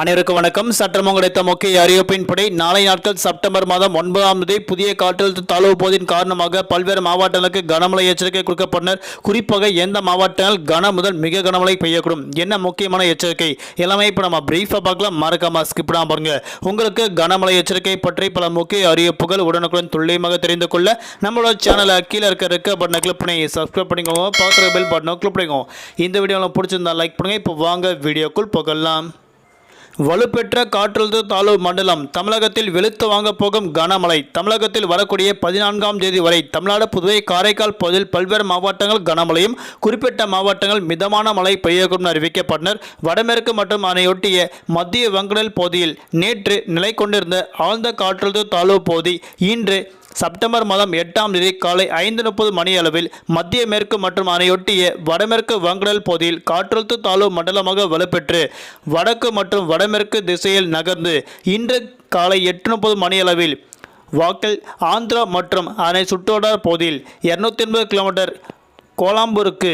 அனைவருக்கும் வணக்கம். சட்டம் கிடைத்த முக்கிய அறிவிப்பின்படி நாளை நாட்கள் செப்டம்பர் மாதம் ஒன்பதாம் தேதி புதிய காற்றழுத்த தாழ்வு போதின் காரணமாக பல்வேறு மாவட்டங்களுக்கு கனமழை எச்சரிக்கை கொடுக்கப்பட்டனர். குறிப்பாக எந்த மாவட்டங்கள் கன முதல் மிக கனமழை பெய்யக்கூடும்? என்ன முக்கியமான எச்சரிக்கை? எல்லாமே இப்போ நம்ம பிரீஃபாக பார்க்கலாம். மறக்காம ஸ்கிப் பண்ணாம பாருங்க. உங்களுக்கு கனமழை எச்சரிக்கை பற்றி பல முக்கிய அறிவிப்புகள் உடனுக்குடன் துல்லியமாக தெரிந்து கொள்ள நம்மளோட சேனலை கீழே இருக்க இருக்க பட்டனை கிளிக் பண்ணி சப்ஸ்கிரைப் பண்ணிக்கோங்க. பார்க்குற பெல் பட்டனை கிளிக் பண்ணிக்கோங்க. இந்த வீடியோவில் பிடிச்சிருந்தா லைக் பண்ணுங்க. இப்போ வாங்க வீடியோக்குள் போகலாம். வலுப்பெற்ற காற்றழுத்த தாழ்வு மண்டலம் தமிழகத்தில் வெளுத்து வாங்க போகும் கனமழை. தமிழகத்தில் வரக்கூடிய பதினான்காம் தேதி வரை தமிழ்நாடு புதுவை காரைக்கால் பகுதியில் பல்வேறு மாவட்டங்கள் கனமழையும் குறிப்பிட்ட மாவட்டங்கள் மிதமான மழை பெய்யக்கும் அறிவிக்கப்பட்டனர். வடமேற்கு மற்றும் அதனையொட்டிய மத்திய வங்கடல் பகுதியில் நேற்று நிலை கொண்டிருந்த ஆழ்ந்த காற்றழுத்த தாழ்வு பகுதி இன்று செப்டம்பர் மாதம் எட்டாம் தேதி காலை ஐந்து முப்பது மணியளவில் மத்திய மேற்கு மற்றும் அதனையொட்டிய வடமேற்கு வங்கடல் பகுதியில் காற்றழுத்த தாழ்வு மண்டலமாக வலுப்பெற்று வடக்கு மற்றும் வடமேற்கு திசையில் நகர்ந்து இன்று காலை எட்டு முப்பது மணியளவில் வாக்கல் வாக்கில் ஆந்திரா மற்றும் அதனை சுற்றுவட்டார பகுதியில் இரநூத்தி எண்பது கிலோமீட்டர் கோலாம்பூருக்கு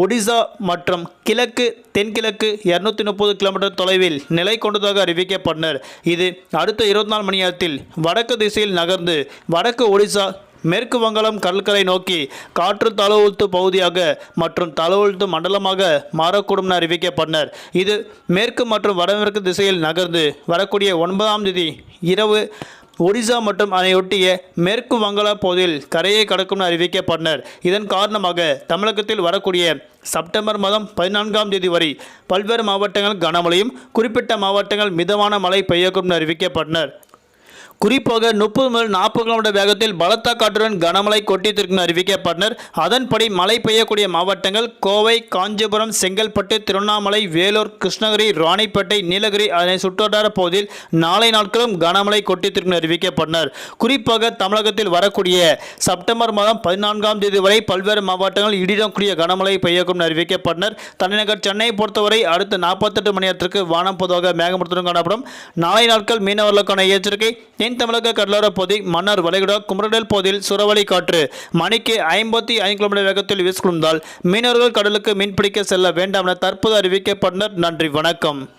ஒடிசா மற்றும் கிழக்கு தென்கிழக்கு இருநூத்தி முப்பது கிலோமீட்டர் தொலைவில் நிலை கொண்டதாக அறிவிக்கப்பட்டனர். இது அடுத்த இருபத்தி நாலு மணி நேரத்தில் வடக்கு திசையில் நகர்ந்து வடக்கு ஒடிசா மேற்கு வங்காளம் கடற்கரை நோக்கி காற்று தளவுழ்த்து பகுதியாக மற்றும் தளவுழ்த்து மண்டலமாக மாறக்கூடும் என அறிவிக்கப்பட்டனர். இது மேற்கு மற்றும் வடமேற்கு திசையில் நகர்ந்து வரக்கூடிய ஒன்பதாம் தேதி இரவு ஒடிசா மற்றும் அதனையொட்டிய மேற்கு வங்காள பகுதியில் கரையை கடக்கும் அறிவிக்கப்பட்டனர். இதன் காரணமாக தமிழகத்தில் வரக்கூடிய செப்டம்பர் மாதம் பதினான்காம் தேதி வரை பல்வேறு மாவட்டங்கள் கனமழையும் குறிப்பிட்ட மாவட்டங்கள் மிதமான மழை பெய்யக்கும் அறிவிக்கப்பட்டனர். குறிப்பாக முப்பது முதல் நாற்பது கிலோமீட்டர் வேகத்தில் பலத்த காற்றுடன் கனமழை கொட்டித்திருக்கும் அறிவிக்கப்பட்டனர். அதன்படி மழை பெய்யக்கூடிய மாவட்டங்கள் கோவை காஞ்சிபுரம் செங்கல்பட்டு திருவண்ணாமலை வேலூர் கிருஷ்ணகிரி ராணிப்பேட்டை நீலகிரி அதனை சுற்றுவட்டார பகுதியில் நாளை நாட்களும் கனமழை கொட்டித்திருக்கும் அறிவிக்கப்பட்டனர். குறிப்பாக தமிழகத்தில் வரக்கூடிய செப்டம்பர் மாதம் பதினான்காம் தேதி வரை பல்வேறு மாவட்டங்கள் இடியுடன் கூடிய கனமழை பெய்யக்கும் அறிவிக்கப்பட்டனர். தலைநகர் சென்னையை பொறுத்தவரை அடுத்த நாற்பத்தெட்டு மணி நேரத்திற்கு வானம் பொதுவாக மேகமூட்டத்துடன் காணப்படும். நாளை நாட்கள் மீனவர்களுக்கான எச்சரிக்கை தென் தமிழக கடலோர பகுதி மன்னார் வளைகுடா குமரடல் பகுதியில் சுறவழி காற்று மணிக்கு ஐம்பத்தி ஐந்து கிலோமீட்டர் வேகத்தில் வீசிக்கொண்டால் மீனவர்கள் கடலுக்கு மீன்பிடிக்க செல்ல வேண்டாம் என தற்போது அறிவிக்கப்பட்டனர். நன்றி வணக்கம்.